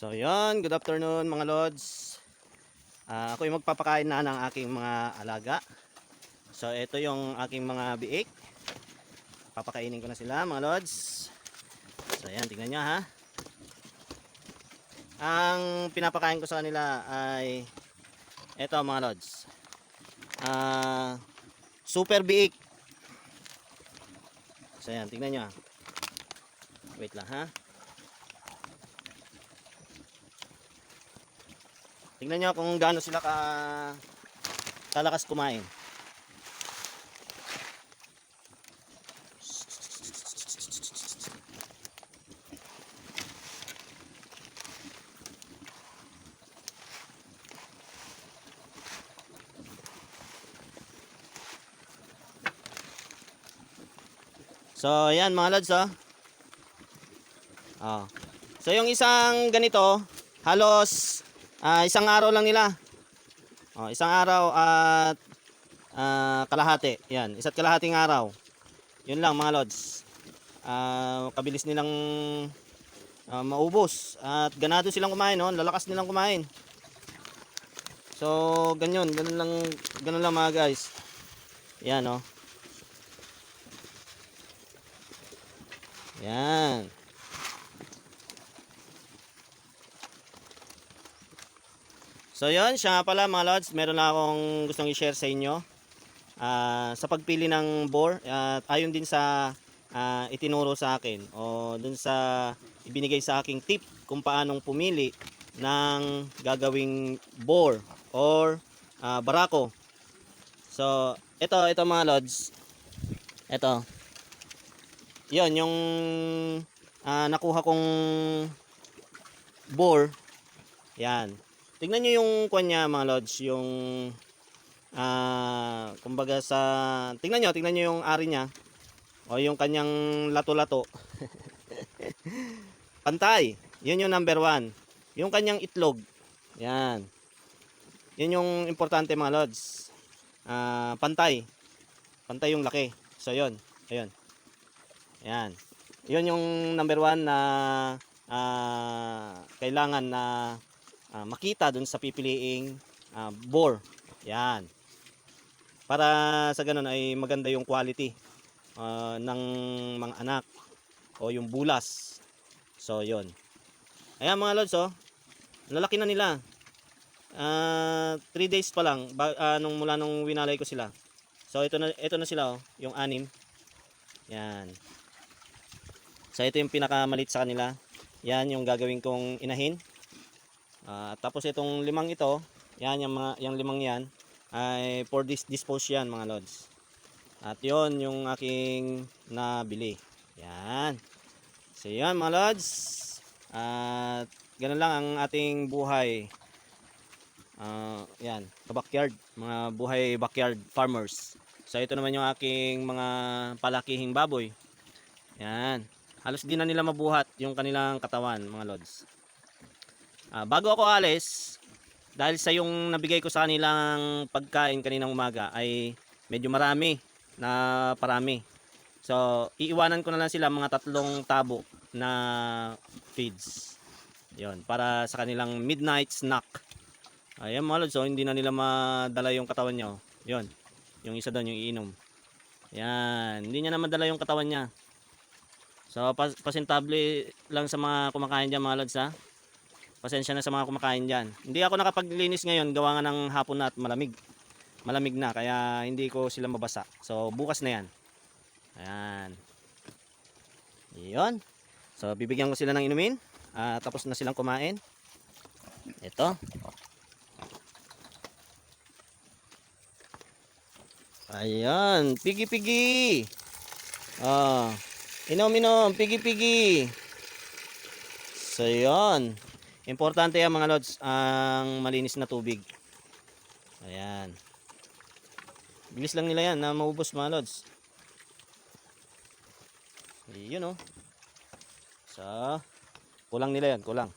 So yon, good afternoon mga lods. Ah, ako yung magpapakain na ng aking mga alaga. So ito yung aking mga biik. Papakainin ko na sila mga lods. So yan, tingnan nyo ha. Ang pinapakain ko sa kanila ay ito mga lods. Ah, super biik. So yan, tingnan nyo. Wait lang ha. Tingnan nyo kung gaano sila ka kalakas kumain. So, ayan mga lads, oh. Oh. So, yung isang ganito, halos ah, isang araw lang nila. Oh, isang araw at ah, kalahati. Yan, isa't kalahating araw. Yun lang mga lods. Ah, kabilis nilang ah, maubos at ganado silang kumain, no? Lalakas nilang kumain. So, ganyan, ganun lang, ganun lang mga guys. Yan, no? Yan. So yun, siya nga pala mga lods, meron na akong gustong i-share sa inyo. Ah, sa pagpili ng bore, at ayon din sa ah, itinuro sa akin o dun sa ibinigay sa aking tip kung paanong pumili ng gagawing bore or ah, barako. So, ito, ito mga lods. Ito. Yon yung ah, nakuha kong bore. Yan. Tingnan nyo yung kwan niya mga lods, yung ah kumbaga sa tingnan nyo, tingnan nyo yung ari niya o yung kanyang lato-lato. Pantay. Yun yung number one. Yung kanyang itlog. Yan. Yun yung importante mga lods. Ah, pantay. Pantay yung laki. So yun. Ayun. Yan. Yun yung number one na ah, kailangan na ah, makita dun sa pipiliing ah, bore. Yan. Para sa ganun ay maganda yung quality ah, ng mga anak o yung bulas. So, yun. Ayan mga lods, oh. Lalaki na nila. 3 days pa lang ba, ah, nung mula nung winalay ko sila. So, ito na, ito na sila, oh. Yung anim. Yan. So, ito yung pinakamalit sa kanila. Yan yung gagawin kong inahin. Ah, tapos itong limang ito, yan yung mga yung limang yan ay for this dispose yan mga lods. At yon yung aking nabili. Yan. So yan mga lods. At ganun lang ang ating buhay. Ah, yan, backyard, mga buhay backyard farmers. So ito naman yung aking mga palakihing baboy. Yan. Halos di na nila mabuhat yung kanilang katawan, mga lods. Ah, bago ako alis, dahil sa yung nabigay ko sa kanilang pagkain kaninang umaga ay medyo marami na parami. So, iiwanan ko na lang sila mga tatlong tabo na feeds. Yon, para sa kanilang midnight snack. Ayan mga lods, so hindi na nila madala yung katawan niya. oh. Yon, yung isa doon, yung iinom. Yan, hindi niya na madala yung katawan niya. So, pas pasintable lang sa mga kumakain dyan mga lods ha. Pasensya na sa mga kumakain dyan. Hindi ako nakapaglinis ngayon, gawa nga ng hapon na at malamig. Malamig na, kaya hindi ko sila mabasa. So, bukas na yan. Ayan. Yun. So, bibigyan ko sila ng inumin. Ah, tapos na silang kumain. Ito. Ayan. Pigi-pigi. Ah. Inom-inom. Pigi-pigi. So, yun. Importante yan mga lods, ang malinis na tubig. Ayan. Bilis lang nila yan na maubos mga lods. Yun oh. So, kulang nila yan, kulang.